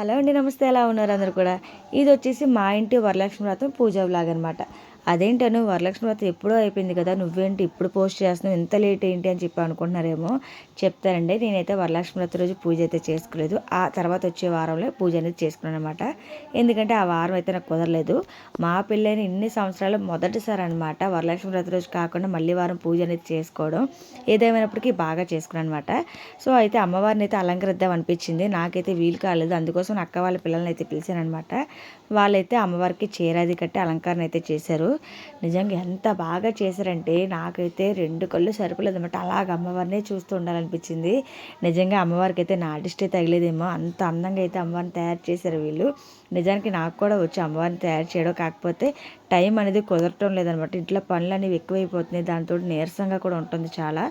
Hello అండి నమస్తే. ఎలా ఉన్నారు అందరు కూడా? ఇది వచ్చేసి మా ఇంటి వరలక్ష్మి వ్రతం పూజ వ్లాగ్ అనమాట అదేంటను వరలక్ష్మి వ్రతం ఎప్పుడో అయిపోయింది కదా నువ్వేంటి ఇప్పుడు పోస్ట్ చేస్తున్నావు ఎంత లేట్ ఏంటి అని చెప్పి అనుకుంటున్నారేమో చెప్తానండి. నేనైతే వరలక్ష్మి వ్రతం రోజు పూజ అయితే చేసుకోలేదు. ఆ తర్వాత వచ్చే వారంలో పూజ అనేది చేసుకున్నాను అనమాట ఎందుకంటే ఆ వారం అయితే నాకు కుదరలేదు. మా పెళ్ళైన ఇన్ని సంవత్సరాలు మొదటిసారి అనమాట వరలక్ష్మి వ్రతం రోజు కాకుండా మళ్ళీ వారం పూజ అనేది చేసుకోవడం. ఏదేమైనప్పటికీ బాగా చేసుకున్నాను అనమాట సో అయితే అమ్మవారిని అయితే అలంకరిద్దాం అనిపించింది. నాకైతే వీలు కాలేదు. అందుకోసం అక్క వాళ్ళ పిల్లల్ని అయితే పిలిచాను అనమాట వాళ్ళైతే అమ్మవారికి చీరాది కట్టి అలంకరణ అయితే చేశారు. నిజంగా ఎంత బాగా చేశారంటే నాకైతే రెండు కళ్ళు సరిపోలేదు అనమాట అలాగ అమ్మవారినే చూస్తూ ఉండాలనిపించింది. నిజంగా అమ్మవారికి అయితే నా ఆర్టిస్టే తగిలేదేమో. అంత అందంగా అయితే అమ్మవారిని తయారు చేశారు వీళ్ళు. నిజానికి నాకు కూడా వచ్చి అమ్మవారిని తయారు చేయడం కాకపోతే టైం అనేది కుదరటం లేదనమాట. ఇంట్లో పనులు అనేవి ఎక్కువైపోతున్నాయి. దాంతో నీరసంగా కూడా ఉంటుంది చాలా.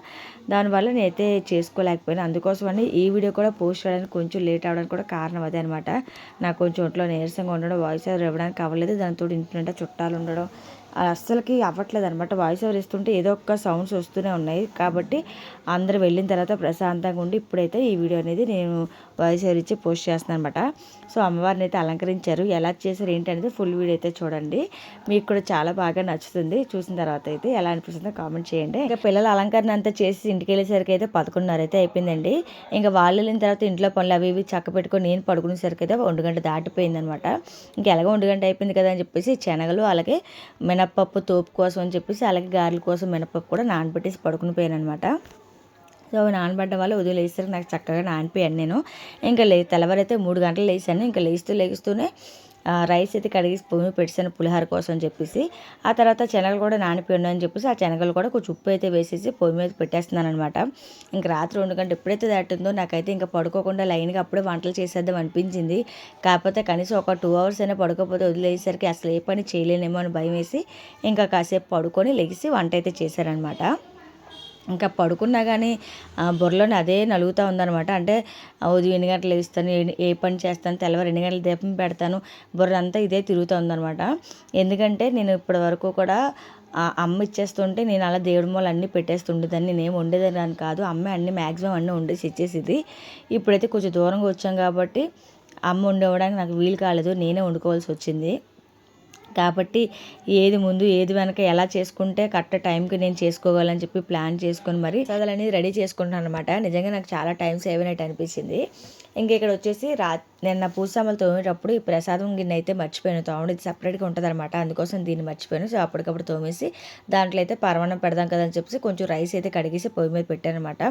దానివల్ల నేనైతే చేసుకోలేకపోయినా. అందుకోసమని ఈ వీడియో కూడా పోస్ట్ చేయడానికి కొంచెం లేట్ అవ్వడానికి కూడా కారణం అదే అనమాట నాకు కొంచెం ఒంట్లో నీరసంగా ఉండడం వాయిస్ ఓవర్ ఇవ్వడానికి అవ్వలేదు. దాంతో ఇంటి చుట్టాలు ఉండడం అస్సలకి అవ్వట్లేదు అనమాట వాయిస్ ఓవర్ ఇస్తుంటే ఏదో ఒక సౌండ్స్ వస్తూనే ఉన్నాయి. కాబట్టి అందరూ వెళ్ళిన తర్వాత ప్రశాంతంగా ఉండి ఇప్పుడైతే ఈ వీడియో అనేది నేను వాయిస్ ఓవర్ ఇచ్చి పోస్ట్ చేస్తాను అనమాట సో అమ్మవారిని అయితే అలంకరించారు. ఎలా చేశారు ఏంటి అనేది ఫుల్ వీడియో అయితే చూడండి. మీకు కూడా చాలా బాగా నచ్చుతుంది. చూసిన తర్వాత అయితే ఎలా అనిపిస్తుందో కామెంట్ చేయండి. ఇంకా పిల్లల అలంకరణ అంతా చేసి ఇంటికి వెళ్ళేసరికి అయితే పదకొండున్నర అయితే అయిపోయిందండి. ఇంకా వాళ్ళు వెళ్ళిన తర్వాత ఇంట్లో పనులు అవి ఇవి చక్క పెట్టుకొని నేను పడుకునేసరికి అయితే ఒంటి గంట దాటిపోయింది అనమాట ఇంకా ఎలాగో ఒంటి గంట అయిపోయింది కదా అని చెప్పేసి శనగలు అలాగే మినప్పప్పు తోపు కోసం అని చెప్పేసి అలాగే గారెల కోసం మినపప్పు కూడా నానబెట్టేసి పడుకుని పోయాను అనమాట సో నానబడ్డ వల్ల ఉదయం లేస్తారు నాకు చక్కగా నానిపోయాను నేను. ఇంకా లే తెల్లవారైతే మూడు గంటలు లేచాను. ఇంకా లేస్తూ లేస్తూనే రైస్ అయితే కడిగి పొమ్మి పెట్టాను పులిహోర కోసం చెప్పేసి. ఆ తర్వాత శనగలు కూడా నానిపోయి అని చెప్పేసి ఆ శనగలు కూడా కొంచెం ఉప్పు అయితే వేసేసి పొయ్యి మీద పెట్టేస్తున్నాను అనమాట ఇంకా రాత్రి రెండు గంటలు ఎప్పుడైతే దాటిందో నాకైతే ఇంకా పడుకోకుండా లైన్గా అప్పుడే వంటలు చేసేద్దాం అనిపించింది. కాకపోతే కనీసం ఒక టూ అవర్స్ అయినా పడుకోకపోతే వదిలేసరికి అసలు ఏ పని చేయలేనేమో అని భయం వేసి ఇంకా కాసేపు పడుకొని లెగిసి వంట అయితే చేశారనమాట ఇంకా పడుకున్నా కానీ బుర్రలోని అదే నలుగుతూ ఉందనమాట అంటే ఉదయం ఎన్ని గంటలు ఇస్తాను ఏ పని చేస్తాను తెల్లవారు ఎన్ని గంటలు దీపం పెడతాను బుర్ర అంతా ఇదే తిరుగుతూ ఉందనమాట ఎందుకంటే నేను ఇప్పటి వరకు కూడా అమ్మ ఇచ్చేస్తుంటే నేను అలా దేవుడి మూల అన్నీ పెట్టేస్తుండేదాన్ని నేను వండేదాన్ని కాదు. అమ్మ అన్ని మ్యాక్సిమం అన్నీ వండేసి ఇచ్చేసేది. ఇప్పుడైతే కొంచెం దూరంగా వచ్చాం కాబట్టి అమ్మ వండేవడానికి నాకు వీలు కాలేదు. నేనే వండుకోవాల్సి వచ్చింది. కాబట్టి ఏది ముందు ఏది వెనక ఎలా చేసుకుంటే కరెక్ట్ టైంకి నేను చేసుకోగలని చెప్పి ప్లాన్ చేసుకొని మరి చదవాలని రెడీ చేసుకుంటాను అనమాట నిజంగా నాకు చాలా టైం సేవ్ అయినట్టు అనిపించింది. ఇంక ఇక్కడ వచ్చేసి రా నిన్న పూసామలు తోమేటప్పుడు ఈ ప్రసాదం గిన్నె అయితే మర్చిపోయాను. తోమడం ఇది సపరేట్గా ఉంటుంది అనమాట అందుకోసం దీన్ని మర్చిపోయాను. సో అప్పటికప్పుడు తోమేసి దాంట్లో అయితే పరమాణం పెడదాం కదా అని చెప్పేసి కొంచెం రైస్ అయితే కడిగేసి పొయ్యి మీద పెట్టానమాట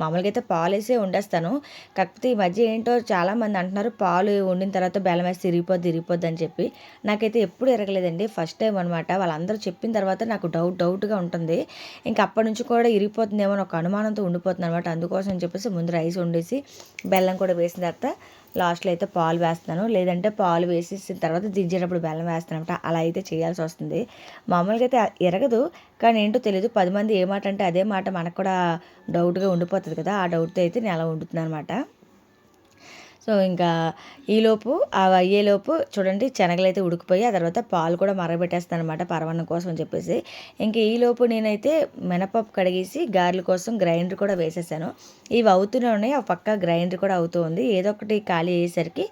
మామూలుగా అయితే పాలు వేసే వండేస్తాను. కాకపోతే ఈ మధ్య ఏంటో చాలామంది అంటున్నారు పాలు వండిన తర్వాత బెల్లం వేసి తిరిగిపోద్ది తిరిగిపోద్ది అని చెప్పి. నాకైతే ఎప్పుడు ఎరగలేదండి. ఫస్ట్ టైం అనమాట వాళ్ళందరూ చెప్పిన తర్వాత నాకు డౌట్ డౌట్గా ఉంటుంది. ఇంకా అప్పటి నుంచి కూడా ఇరిగిపోతుందేమో ఒక అనుమానంతో ఉండిపోతుంది అనమాట అందుకోసం అని చెప్పేసి ముందు రైస్ వండేసి బెల్లం కూడా వేసి వేసిన తర్వాత లాస్ట్లో అయితే పాలు వేస్తాను లేదంటే పాలు వేసేసిన తర్వాత దించేటప్పుడు బెల్లం వేస్తాను అనమాట అలా అయితే చేయాల్సి వస్తుంది. మామూలుగా అయితే ఎరగదు. కానీ ఏంటో తెలియదు పది మంది ఏ మాట అంటే అదే మాట మనకు కూడా డౌట్గా ఉండిపోతుంది కదా. ఆ డౌట్తో అయితే నేను అలా వండుతున్నాను అనమాట సో ఇంకా ఈలోపు అవి అయ్యేలోపు చూడండి శనగలు అయితే ఉడికిపోయి ఆ తర్వాత పాలు కూడా మరగబెట్టేస్తాను అనమాట పరవన్నం కోసం అని చెప్పేసి. ఇంక ఈలోపు నేనైతే మినపప్పు కడిగేసి గారెల కోసం గ్రైండర్ కూడా వేసేసాను. ఇవి అవుతూనే ఉన్నాయి. ఆ పక్క గ్రైండర్ కూడా అవుతూ ఉంది. ఏదో ఒకటి ఖాళీ అయ్యేసరికి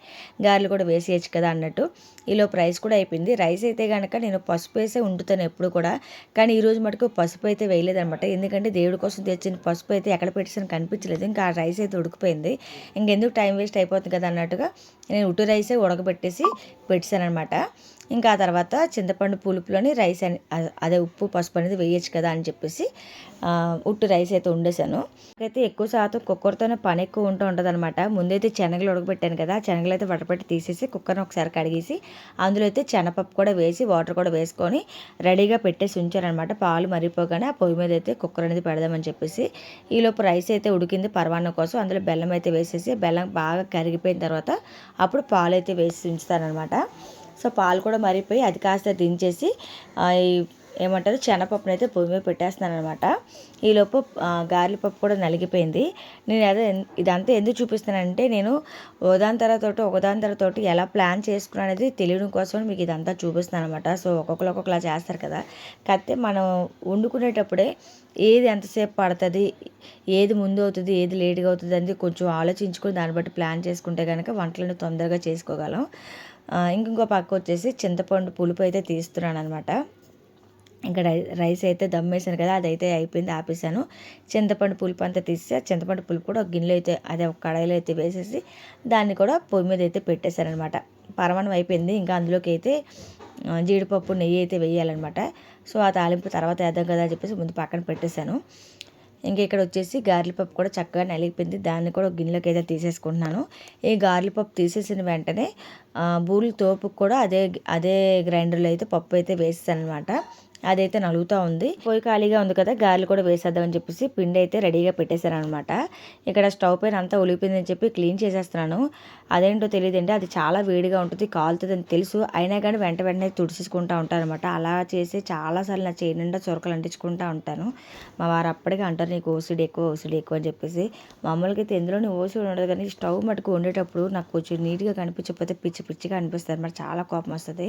గారెలు కూడా వేసేయచ్చు కదా అన్నట్టు. ఈలోపు రైస్ కూడా అయిపోయింది. రైస్ అయితే కనుక నేను పసుపు వేసే వండుతాను ఎప్పుడు కూడా. కానీ ఈరోజు మటుకు పసుపు అయితే వేయలేదనమాట ఎందుకంటే దేవుడి కోసం తెచ్చిన పసుపు అయితే ఎక్కడ పెట్టేసాను కనిపించలేదు. ఇంకా ఆ రైస్ అయితే ఉడికిపోయింది. ఇంకెందుకు టైం వేస్ట్ అయిపోతుంది అయిపోతుంది కదా అన్నట్టుగా నేను ఉట్టు రైసే ఉడకబెట్టేసి పెట్టాను అనమాట ఇంకా ఆ తర్వాత చింతపండు పులుపులోని రైస్ అని అదే ఉప్పు పసుపు అనేది వేయచ్చు కదా అని చెప్పేసి ఉట్టు రైస్ అయితే వండేసాను అయితే ఎక్కువ శాతం కుక్కర్తోనే పని ఎక్కువ ఉంటూ ఉంటుంది అనమాట ముందైతే శనగలు ఉడకబెట్టాను కదా శనగలు అయితే వడపెట్టి తీసేసి కుక్కర్ని ఒకసారి కడిగేసి అందులో అయితే శనగపప్పు కూడా వేసి వాటర్ కూడా వేసుకొని రెడీగా పెట్టేసి ఉంచారనమాట పాలు మరిపోగానే ఆ పొయ్యి మీద అయితే కుక్కర్ అనేది పెడదామని చెప్పేసి ఈలోపు రైస్ అయితే ఉడికింది పరవాన్నం కోసం. అందులో బెల్లం అయితే వేసేసి బెల్లం బాగా కరిగిపోయిన తర్వాత అప్పుడు పాలు అయితే వేసి ఉంచుతారనమాట సో పాలు కూడా మరిగిపోయి అది కాస్త దించేసి ఏమంటారు శనగపప్పును అయితే పొయ్యి మీద పెట్టేస్తున్నాను అనమాట ఈలోపు ఆ, పప్పు కూడా నలిగిపోయింది. నేను అదే ఇదంతా ఎందుకు చూపిస్తానంటే నేను ఒకదాని తర్వాత ఒకదాని తర్వాత ఎలా ప్లాన్ చేసుకున్నా అనేది తెలియడం కోసం మీకు ఇదంతా చూపిస్తున్నాను అనమాట సో ఒక్కొక్కరు ఒక్కొక్కలా చేస్తారు కదా. కాకపోతే మనం వండుకునేటప్పుడే ఏది ఎంతసేపు పడుతుంది ఏది ముందు అవుతుంది ఏది లేట్గా అవుతుంది అనేది కొంచెం ఆలోచించుకుని దాన్ని బట్టి ప్లాన్ చేసుకుంటే కనుక వంటలను తొందరగా చేసుకోగలం. ఇంకొక పక్క వచ్చేసి చింతపండు పులుపు అయితే తీస్తున్నాను అనమాట ఇంకా రై రైస్ అయితే దమ్ వేసాను కదా అదైతే అయిపోయింది ఆపేసాను చింతపండు పులుపు అంతా తీసి చింతపండు పులుపు కూడా ఒక గిన్నెలో అయితే అదే ఒక కడాయిలో అయితే వేసేసి దాన్ని కూడా పొయ్యి మీద అయితే పెట్టేశాను అనమాట పరమాణం అయిపోయింది ఇంకా అందులోకి అయితే జీడిపప్పు నెయ్యి అయితే వేయాలన్నమాట. సో ఆ తాలింపు తర్వాత వేద్దాం కదా అని చెప్పేసి ముందు పక్కన పెట్టేశాను. ఇంకా ఇక్కడ వచ్చేసి గారెల పప్పు కూడా చక్కగా నలిగిపోయింది. దాన్ని కూడా ఒక గిన్నెలోకి అయితే తీసేసుకుంటున్నాను. ఈ గారెల పప్పు తీసేసిన వెంటనే ఆ, తోపుకు కూడా అదే అదే గ్రైండర్లో అయితే పప్పు అయితే వేసేసాను అనమాట అదైతే నలుగుతూ ఉంది. పొయ్యి ఖాళీగా ఉంది కదా గాలి కూడా వేసేద్దామని చెప్పేసి పిండి అయితే రెడీగా పెట్టేశారనమాట ఇక్కడ స్టవ్ పైన అంతా ఒలిగిపోయిందని చెప్పి క్లీన్ చేసేస్తున్నాను. అదేంటో తెలియదండి అది చాలా వేడిగా ఉంటుంది కాలుతుంది అని తెలుసు. అయినా కానీ వెంట వెంటనే తుడిచేసుకుంటూ ఉంటాను అనమాట అలా చేసి చాలాసార్లు నా చేయి నిండా చొరకలు అంటించుకుంటూ ఉంటాను. మా వారు అప్పటికే అంటారు నీకు ఓసిడి ఎక్కువ ఓసిడి ఎక్కువ అని చెప్పేసి. మామూలుగా అయితే ఎందులోని ఓసిడి ఉండదు కానీ స్టవ్ మటుకు వండేటప్పుడు నాకు కొంచెం నీట్గా కనిపించకపోతే పిచ్చి పిచ్చిగా అనిపిస్తుంది అనమాట చాలా కోపం వస్తుంది.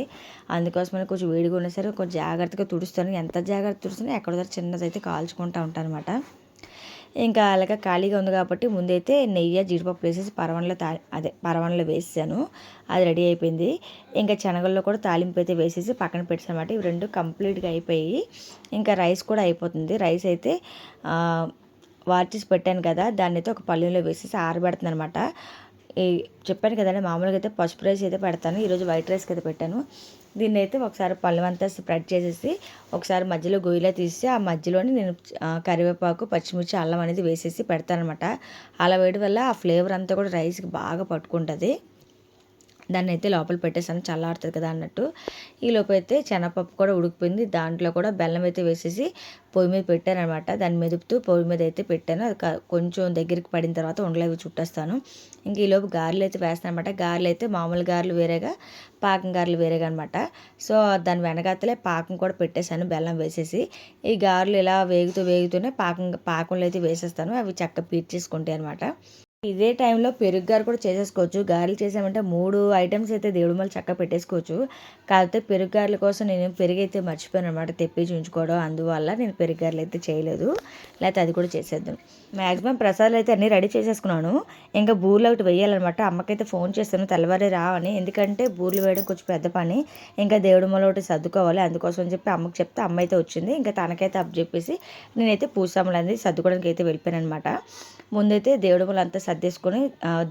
అందుకోసమని కొంచెం వేడిగా ఉన్నా సరే కొంచెం జాగ్రత్తగా తుడుస్తాను ఎంత జాగ్రత్త తుడుస్తున్నా ఎక్కడో చిన్నదైతే కాల్చుకుంటూ ఉంటాను అనమాట ఇంకా అలాగ ఖాళీగా ఉంది కాబట్టి ముందైతే నెయ్యి జీడిపప్పు వేసేసి పరవన్లో తా అదే పరవన్లో వేసాను. అది రెడీ అయిపోయింది. ఇంకా శనగల్లో కూడా తాలింపు అయితే వేసేసి పక్కన పెట్టానమాట ఇవి రెండు కంప్లీట్గా అయిపోయి ఇంకా రైస్ కూడా అయిపోతుంది. రైస్ అయితే వార్చేసి పెట్టాను కదా దాన్ని అయితే ఒక పల్లెంలో వేసేసి ఆరబెడుతుంది అనమాట ఈ చెప్పాను కదండి మామూలుగా అయితే పసుపు రైస్ అయితే పెడతాను. ఈరోజు వైట్ రైస్కి అయితే పెట్టాను. దీన్ని అయితే ఒకసారి పళ్ళు అంతా స్ప్రెడ్ చేసేసి ఒకసారి మధ్యలో గొయ్యిలో తీసి ఆ మధ్యలోనే నేను కరివేపాకు పచ్చిమిర్చి అల్లం అనేది వేసేసి పెడతానమాట అలా వేయడం వల్ల ఆ ఫ్లేవర్ అంతా కూడా రైస్కి బాగా పట్టుకుంటుంది. దాన్ని అయితే లోపల పెట్టేసాను చల్లారుతుంది కదా అన్నట్టు. ఈ అయితే శనగపప్పు కూడా ఉడికిపోయింది. దాంట్లో కూడా బెల్లం అయితే వేసేసి పొయ్యి మీద పెట్టాను అనమాట దాన్ని మెదుపుతూ పొయ్యి మీద అయితే పెట్టాను. అది కొంచెం దగ్గరికి పడిన తర్వాత ఉండలేవి చుట్టేస్తాను. ఇంక ఈలోపు గారెలు అయితే వేస్తాను అనమాట గారెలు అయితే మామూలు గారెలు వేరేగా పాకం గారెలు వేరేగా అనమాట సో దాని వెనకాతలే పాకం కూడా పెట్టేశాను బెల్లం వేసేసి. ఈ గారెలు ఇలా వేగుతూ వేగుతూనే పాకం పాకంలో అయితే వేసేస్తాను. అవి చక్క పీర్చేసుకుంటాయి అనమాట ఇదే టైంలో పెరుగు గారు కూడా చేసేసుకోవచ్చు. గారెలు చేసామంటే మూడు ఐటమ్స్ అయితే దేవుడు మళ్ళీ చక్కగా పెట్టేసుకోవచ్చు. కాకపోతే పెరుగు గారెల కోసం నేను పెరుగు అయితే మర్చిపోయాను అనమాట తెప్పించి ఉంచుకోవడం అందువల్ల నేను పెరుగు గారెలు అయితే చేయలేదు. లేకపోతే అది కూడా చేసేద్దాం. మ్యాక్సిమం ప్రసాదాలు అయితే అన్నీ రెడీ చేసేసుకున్నాను. ఇంకా బూర్లు ఒకటి వేయాలన్నమాట. అమ్మకైతే ఫోన్ చేస్తాను తెల్లవారే రావని ఎందుకంటే బూర్లు వేయడం కొంచెం పెద్ద పని. ఇంకా దేవుడు మళ్ళీ ఒకటి సర్దుకోవాలి. అందుకోసం అని చెప్పి అమ్మకి చెప్తే అమ్మ అయితే వచ్చింది. ఇంకా తనకైతే అప్ చెప్పేసి నేనైతే పూసాములు అనేది సర్దుకోవడానికి అయితే వెళ్ళిపోయాను అనమాట ముందైతే దేవుడు మూల అంతా సర్దేసుకొని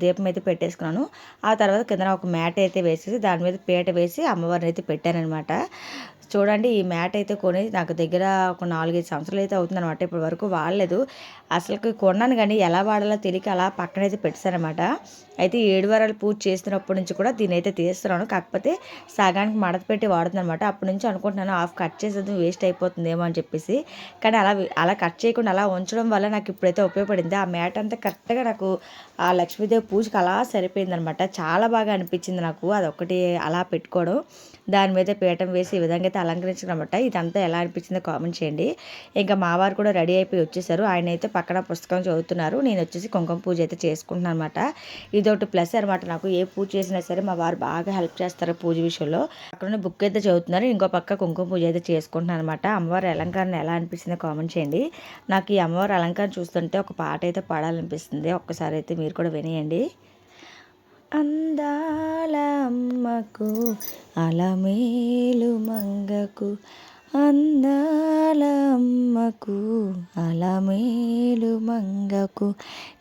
దీపం అయితే పెట్టేసుకున్నాను. ఆ తర్వాత కింద ఒక మ్యాట్ అయితే వేసేసి దాని మీద పీట వేసి అమ్మవారిని అయితే పెట్టానమాట చూడండి ఈ మ్యాట్ అయితే కొని నాకు దగ్గర ఒక నాలుగైదు సంవత్సరాలు అయితే అవుతుందన్నమాట. ఇప్పటి వరకు వాడలేదు. అసలుకి కొన్నాను కానీ ఎలా వాడాలో తెలియక అలా పక్కన అయితే పెట్టానమాట అయితే ఏడు వారాలు పూజ చేస్తున్నప్పటి నుంచి కూడా దీని అయితే తీస్తున్నాను. కాకపోతే సగానికి మడత పెట్టి వాడుతుందనమాట అప్పటి నుంచి అనుకుంటున్నాను హాఫ్ కట్ చేసేది వేస్ట్ అయిపోతుందేమో అని చెప్పేసి. కానీ అలా అలా కట్ చేయకుండా అలా ఉంచడం వల్ల నాకు ఇప్పుడైతే ఉపయోగపడింది. ఆ మ్యాట్ అంతా కరెక్ట్గా నాకు ఆ లక్ష్మీదేవి పూజకి అలా సరిపోయిందనమాట చాలా బాగా అనిపించింది నాకు. అదొకటి అలా పెట్టుకోవడం. దాని మీద పీఠం వేసి ఈ విధంగా అయితే అలంకరించడం ఇదంతా ఎలా అనిపించిందో కామెంట్ చేయండి. ఇంకా మా వారు కూడా రెడీ అయిపోయి వచ్చేసారు. ఆయన అయితే పక్కన పుస్తకం చదువుతున్నారు. నేను వచ్చేసి కుంకుమ పూజ అయితే చేసుకుంటున్నాను అనమాట ఇదొకటి ప్లస్ అనమాట నాకు ఏ పూజ చేసినా సరే మా వారు బాగా హెల్ప్ చేస్తారు పూజ విషయంలో. అక్కడ బుక్ అయితే చదువుతున్నారు. ఇంకో పక్క కుంకుమ పూజ అయితే చేసుకుంటున్నాను అనమాట అమ్మవారి అలంకరణ ఎలా అనిపించిందో కామెంట్ చేయండి. నాకు ఈ అమ్మవారి అలంకరణ చూస్తుంటే ఒక పాట అయితే పాడాలనిపిస్తుంది. ఒక్కసారి అయితే మీరు కూడా వినేయండి. అందాలమ్మకు అలమేలు మంగకు అందాలమ్మకు అలమేలు మంగకు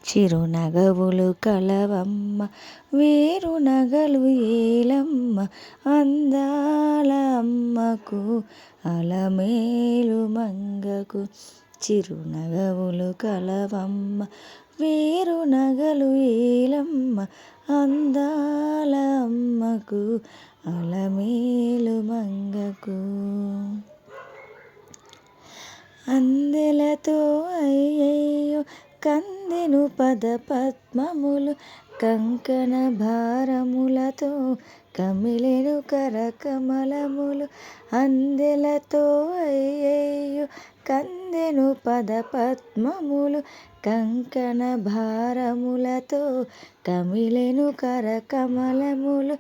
చిరునగవులు కలవమ్మ వేరు నగలు ఏలమ్మ అందాలమ్మకు అలమేలు మంగకు చిరునగవులు కలవమ్మ వేరు నగలు ఏలమ్మ అందాలమ్మకు అలమేలు మంగకు. అందెలతో అయ్యయ్యో కందెను పద పద్మములు కంకణ భారములతో పరమకరుణానువనువున కరకమలములు. అందెలతో అయ్యయ్యో కందెను పదపద్మములు కంకణ భారములతో కమిలెను కరకమలములు.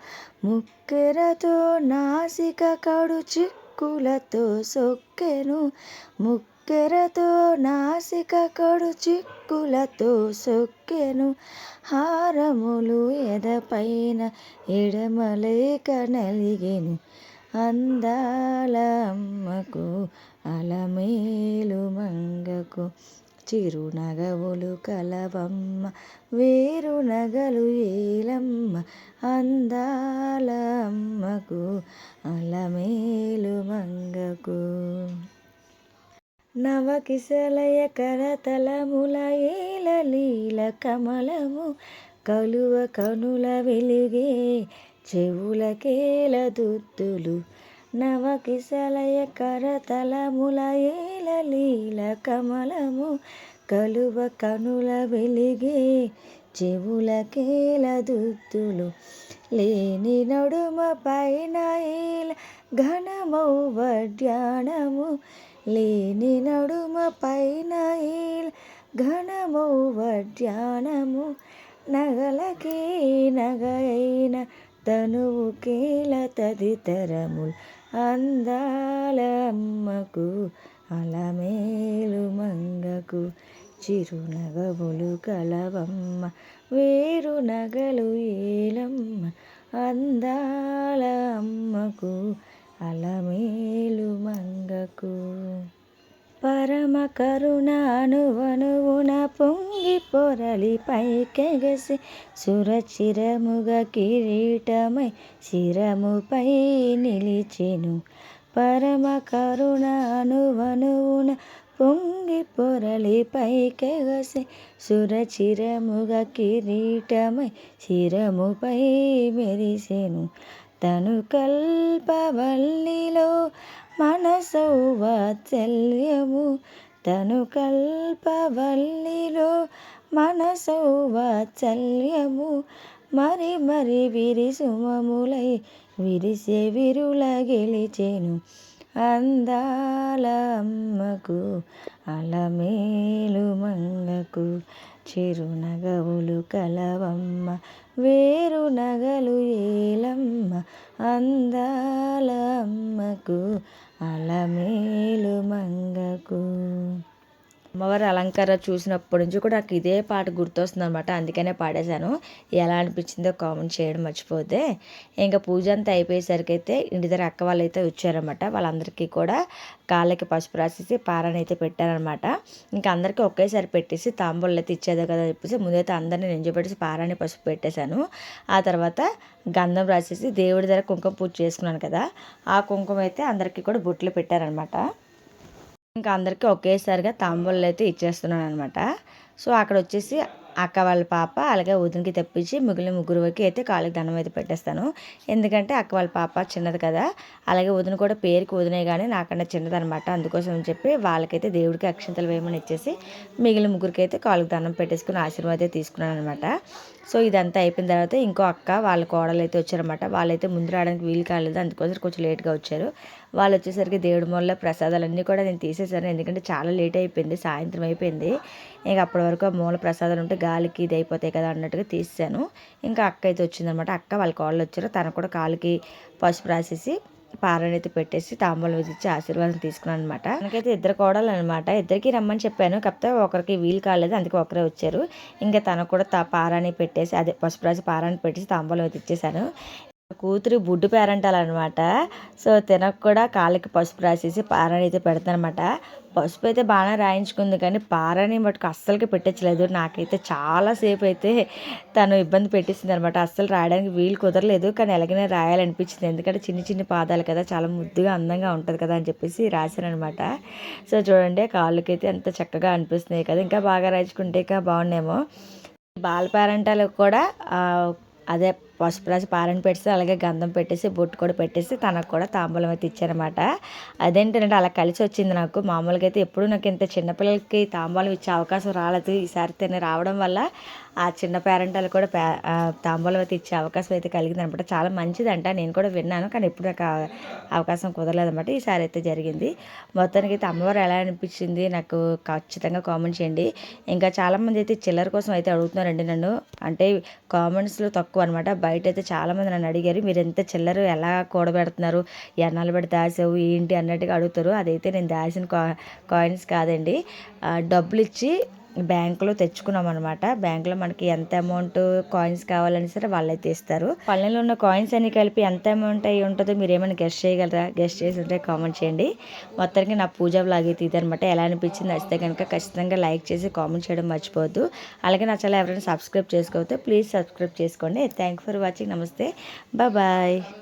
ముక్కెరతో నాసిక కడు చిక్కులతో సొక్కెను చక్కెరతో నాసిక కడు చిక్కులతో సొక్కెను. హారములు ఎదపైన ఎడమలేక నలిగెను. అందాల అమ్మకు అలమేలు మంగకు చిరునగవులు కలవమ్మ వేరు నగలు ఏలమ్మ అందాల అమ్మకు అలమేలు మంగకు. నవకిశలయ కరతలముల ఏలలీల కమలము కలువ కనుల వెలుగే చెవులకేల దుద్దులు. నవకిసలయ కరతలముల ఏలలీల కమలము కలువ కనుల వెలిగే చెవులకేల దుద్దులు. లేని నడుమ పైన ఏల ఘనమౌ వడ్యాణము లేని నడుమ పైన ఘనము ఘనమౌ నగలకే నగైన తనువుకేల తదితరములు అందాలమ్మకు అలమేలు మంగకు చిరునగవులు కలవమ్మ వేరు నగలు ఏలమ్మ అందాల అమ్మకు అలమేలు మంగకు. పరమ కరుణానువనువున పొంగి పొరలి పైకెగసి సురచిరముగ కిరీటమై శిరముపై నిలిచెను. పరమ కరుణానువనువున పొంగి పొరలి పైకెగసి సురచిరముగ కిరీటమై శిరముపై మెరిసెను. తను కల్పవల్లిలో మనసౌవ వాత్సల్యము. తను కల్పవల్లిలో మనసౌవ వాత్సల్యము. మరి మరి విరిసుమములై విరిసే విరుల గెలిచెను అందాల అమ్మకు అలమేలు మంగకు చిరునగవులు కలవమ్మ వేరు నగలు ఏలమ్మ అందాల అమ్మకు అలమేలు మంగకు. అమ్మవారి అలంకారం చూసినప్పటి నుంచి కూడా నాకు ఇదే పాట గుర్తొస్తుంది అనమాట అందుకనే పాడేశాను. ఎలా అనిపించిందో కామెంట్ చేయడం మర్చిపోతే ఇంకా పూజ అంతా అయిపోయేసరికి అయితే ఇంటి దగ్గర అక్క వాళ్ళు అయితే వచ్చారనమాట వాళ్ళందరికీ కూడా కాళ్ళకి పసుపు రాసేసి పారాన్ని అయితే పెట్టారనమాట ఇంకా అందరికీ ఒకేసారి పెట్టేసి తాంబూలు అయితే ఇచ్చేదే కదా చెప్పేసి ముందైతే అందరినీ నింజబెట్టేసి పారాన్ని పసుపు పెట్టేశాను. ఆ తర్వాత గంధం రాసేసి దేవుడి దగ్గర కుంకుమ పూజ చేసుకున్నాను కదా. ఆ కుంకుమ అయితే అందరికీ కూడా బొట్లు పెట్టారనమాట ఇంకా అందరికీ ఒకేసారిగా తాంబూలు అయితే ఇచ్చేస్తున్నాను అనమాట సో అక్కడ వచ్చేసి అక్క వాళ్ళ పాప అలాగే వదినకి తెప్పించి మిగిలిన ముగ్గురు వరకు అయితే కాళ్ళకి దండం అయితే పెట్టేస్తాను. ఎందుకంటే అక్క వాళ్ళ పాప చిన్నది కదా. అలాగే వదిన కూడా పేరుకి వదినే కానీ నాకన్నా చిన్నది అనమాట అందుకోసం అని చెప్పి వాళ్ళకైతే దేవుడికి అక్షంతలు వేయమని ఇచ్చేసి మిగిలిన ముగ్గురికి అయితే కాళ్ళకి దండం పెట్టేసుకుని ఆశీర్వాదం తీసుకున్నాను అనమాట సో ఇదంతా అయిపోయిన తర్వాత ఇంకో అక్క వాళ్ళ కోడలు అయితే వచ్చారనమాట వాళ్ళైతే ముందు రావడానికి వీలు కాలేదు. అందుకోసం కొంచెం లేట్గా వచ్చారు. వాళ్ళు వచ్చేసరికి దేవుడి మొల్ల ప్రసాదాలన్నీ కూడా నేను తీసేసాను. ఎందుకంటే చాలా లేట్ అయిపోయింది. సాయంత్రం అయిపోయింది. ఇంకా అప్పటి వరకు ఆ మూల ప్రసాదాలు ఉంటే గాలికి ఇది అయిపోతాయి కదా అన్నట్టుగా తీసాను. ఇంకా అక్క అయితే వచ్చిందనమాట. అక్క వాళ్ళ కోళ్ళు వచ్చారు. తను కూడా కాలుకి పసుపు రాసేసి పారని అయితే పెట్టేసి తాంబూలం ఇచ్చి ఆశీర్వాదం తీసుకున్నాను అనమాట నాకైతే ఇద్దరు కోడలు అనమాట ఇద్దరికి రమ్మని చెప్పాను. కాకపోతే ఒకరికి వీలు కాలేదు. అందుకే ఒకరే వచ్చారు. ఇంకా తను కూడా తా పారాని పెట్టేసి అదే పసుపు రాసి పారాని పెట్టేసి తాంబూలం అయితే ఇచ్చేసాను కూతురి బుడ్డు పేరంటాలన్నమాట. సో తినకు కూడా కాళ్ళకి పసుపు రాసేసి పారాని అయితే పెడతానమాట. పసుపు అయితే బాగానే రాయించుకుంది కానీ పారాని మటుకు అస్సలకి పెట్టించలేదు. నాకైతే చాలాసేపు అయితే తను ఇబ్బంది పెట్టించింది అనమాట అస్సలు రాయడానికి వీలు కుదరలేదు కానీ ఎలాగైనా రాయాలనిపించింది. ఎందుకంటే చిన్న చిన్న పాదాలు కదా చాలా ముద్దుగా అందంగా ఉంటుంది కదా అని చెప్పేసి రాశానమాట సో చూడండి కాళ్ళకైతే ఎంత చక్కగా అనిపిస్తున్నాయి కదా. ఇంకా బాగా రాయించుకుంటే ఇంకా బాగున్నాయేమో. బాల పేరంటాలకు కూడా అదే పసుపు రాసి పారని పెట్టేసి అలాగే గంధం పెట్టేసి బొట్టు కూడా పెట్టేసి తనకు కూడా తాంబూలం అయితే ఇచ్చారనమాట అదేంటంటే అలా కలిసి వచ్చింది నాకు. మామూలుగా అయితే ఎప్పుడు నాకు ఇంత చిన్నపిల్లలకి తాంబూలం ఇచ్చే అవకాశం రాలేదు. ఈసారి తిని రావడం వల్ల ఆ చిన్న పేరెంటాలు కూడా పే తాంబూలం అయితే ఇచ్చే అవకాశం అయితే కలిగింది అనమాట చాలా మంచిదంట. నేను కూడా విన్నాను కానీ ఎప్పుడు నాకు అవకాశం కుదరలేదన్నమాట. ఈసారి అయితే జరిగింది. మొత్తానికి అయితే అమ్మవారు ఎలా అనిపించింది నాకు ఖచ్చితంగా కామెంట్ చేయండి. ఇంకా చాలామంది అయితే చిల్లర కోసం అయితే అడుగుతున్నారండి నన్ను. అంటే కామెంట్స్లో తక్కువ అనమాట బయట అయితే చాలామంది నన్ను అడిగారు మీరు ఎంత చిల్లరు ఎలా కూడబెడుతున్నారు? ఎన్నాళ్ళు పెడితే దాసావు ఏంటి? అన్నట్టుగా అడుగుతారు. అదైతే నేను దాసిన కా కాయిన్స్ కాదండి. డబ్బులు ఇచ్చి బ్యాంకులో తెచ్చుకున్నాం అనమాట బ్యాంకులో మనకి ఎంత అమౌంట్ కాయిన్స్ కావాలని సరే వాళ్ళైతే ఇస్తారు పల్లెల్లో ఉన్న కాయిన్స్ అన్ని కలిపి ఎంత అమౌంట్ అయి ఉంటుందో మీరు ఏమైనా గెస్ట్ చేయగలరా? గెస్ట్ చేసి ఉంటే కామెంట్ చేయండి. మొత్తానికి నా పూజ బ్లాగ్ అయితే ఇదనమాట ఎలా అనిపించింది నచ్చితే కనుక ఖచ్చితంగా లైక్ చేసి కామెంట్ చేయడం మర్చిపోవద్దు. అలాగే నా చాలా ఎవరైనా సబ్స్క్రైబ్ చేసుకోవద్దు ప్లీజ్ సబ్స్క్రైబ్ చేసుకోండి. థ్యాంక్ ఫర్ వాచింగ్ నమస్తే. బాయ్